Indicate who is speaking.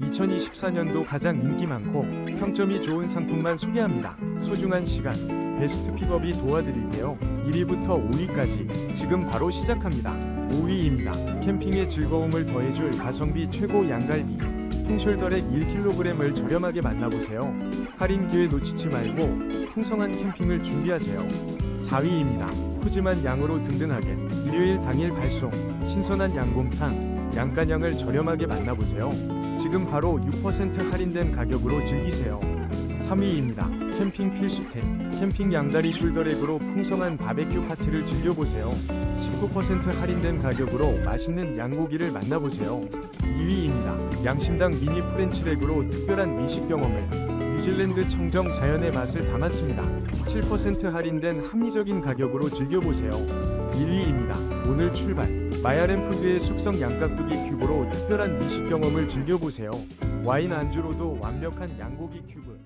Speaker 1: 2024년도 가장 인기 많고 평점이 좋은 상품만 소개합니다. 소중한 시간, 베스트 픽업이 도와드릴게요. 1위부터 5위까지 지금 바로 시작합니다. 5위입니다. 캠핑의 즐거움을 더해줄 가성비 최고 양갈비. 통숄더렉 1kg을 저렴하게 만나보세요. 할인 기회 놓치지 말고 풍성한 캠핑을 준비하세요. 4위입니다. 푸짐한 양으로 든든하게 일요일 당일 발송 신선한 양곰탕 양간양을 저렴하게 만나보세요. 지금 바로 6% 할인된 가격으로 즐기세요. 3위입니다. 캠핑 필수템 캠핑 양다리 숄더렉으로 풍성한 바베큐 파티를 즐겨보세요. 19% 할인된 가격으로 맛있는 양고기를 만나보세요. 2위입니다. 양심당 미니 프렌치렉으로 특별한 미식 경험을 뉴질랜드 청정 자연의 맛을 담았습니다. 7% 할인된 합리적인 가격으로 즐겨보세요. 1위입니다. 오늘 출발 마야렌푸드의 숙성 양깍두기 큐브로 특별한 미식 경험을 즐겨보세요. 와인 안주로도 완벽한 양고기 큐브